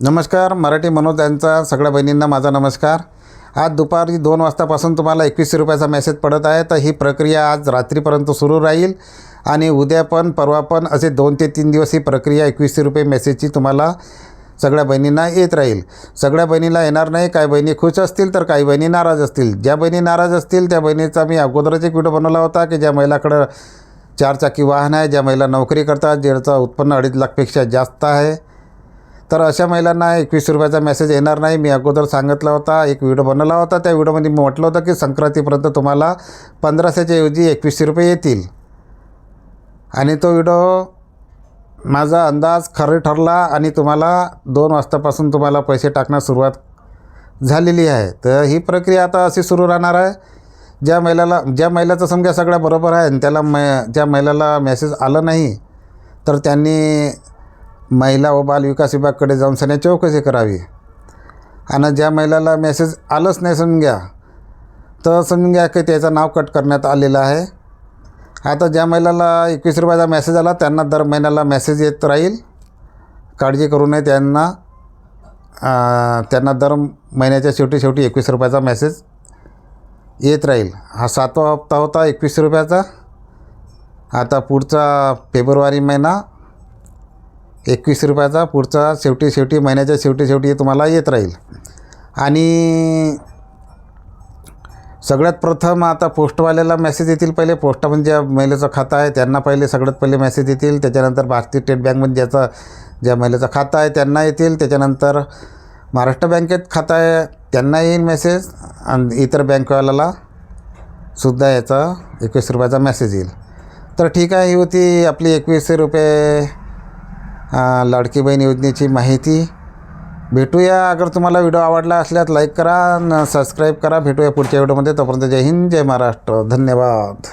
नमस्कार मराठी मनोज यांचा सगळ्या बहिणींना माझा नमस्कार. आज दुपारी दोन वाजतापासून तुम्हाला एकवीसशे रुपयाचा मेसेज पडत आहे. तर ही प्रक्रिया आज रात्रीपर्यंत सुरू राहील आणि उद्या पण परवा पण असे दोन ते तीन दिवस ही प्रक्रिया एकवीसशे रुपये मेसेजची तुम्हाला सगळ्या बहिणींना येत राहील. सगळ्या बहिणीला येणार नाही. काही बहिणी खुश असतील तर काही बहिणी नाराज असतील. ज्या बहिणी नाराज असतील त्या बहिणीचा मी अगोदरच एक व्हिडिओ बनवला होता की ज्या महिलाकडं चारचाकी वाहन आहे ज्या महिला नोकरी करतात ज्याचं उत्पन्न अडीच लाखपेक्षा जास्त आहे. तर अशा महिलांना एकवीस रुपयाचा मेसेज येणार नाही. मी अगोदर सांगितला होता एक व्हिडिओ बनवला होता. त्या व्हिडिओमध्ये मी म्हटलं होतं की संक्रांतीपर्यंत तुम्हाला पंधराशेच्या ऐवजी एकवीसशे रुपये येतील. आणि तो व्हिडिओ माझा अंदाज खरे ठरला आणि तुम्हाला दोन वाजतापासून तुम्हाला पैसे टाकण्यास सुरुवात झालेली आहे. तर ही प्रक्रिया आता अशी सुरू राहणार आहे. ज्या महिलाला ज्या महिलाचं समजा सगळ्या बरोबर आहे आणि त्याला मै ज्या महिलाला मेसेज आलं नाही तर त्यांनी महिला व बाल विकास विभागाकडे जाऊन सण्या चौकशी करावी. आणि ज्या महिलाला मेसेज आलंच नाही समजून घ्या तर समजून घ्या की त्याचं नाव कट करण्यात आलेलं आहे. आता ज्या महिलाला एकवीस रुपयाचा मेसेज आला त्यांना दर महिन्याला मेसेज येत राहील. काळजी करू नये त्यांना. त्यांना दर महिन्याच्या शेवटी शेवटी एकवीस रुपयाचा मेसेज येत राहील. हा सातवा हप्ता होता एकवीस रुपयाचा. आता पुढचा फेब्रुवारी महिना एकवीस रुपयाचा पुढचा शेवटी शेवटी महिन्याच्या शेवटी शेवटी तुम्हाला येत राहील. आणि सगळ्यात प्रथम आता पोस्टवाल्याला मेसेज येतील पहिले. पोस्टामध्ये म्हणजे ज्या महिलेचं खातं आहे त्यांना पहिले सगळ्यात पहिले मेसेज येतील. त्याच्यानंतर भारतीय स्टेट बँकमध्ये म्हणजे ज्याचा ज्या महिलेचं खातं आहे त्यांना येतील. त्याच्यानंतर महाराष्ट्र बँकेत खातं आहे त्यांना येईल मेसेज आणि इतर बँकवाल्याला सुद्धा याचा एकवीस रुपयाचा मेसेज येईल. तर ठीक आहे ही होती आपली एकवीसशे रुपये लाडकी बहीण योजनेची माहिती भेटूया. अगर तुम्हाला व्हिडिओ आवडला असल्यास लाईक करा सबस्क्राईब करा. भेटूया पुढच्या व्हिडिओमध्ये तोपर्यंत जय हिंद जय महाराष्ट्र. धन्यवाद.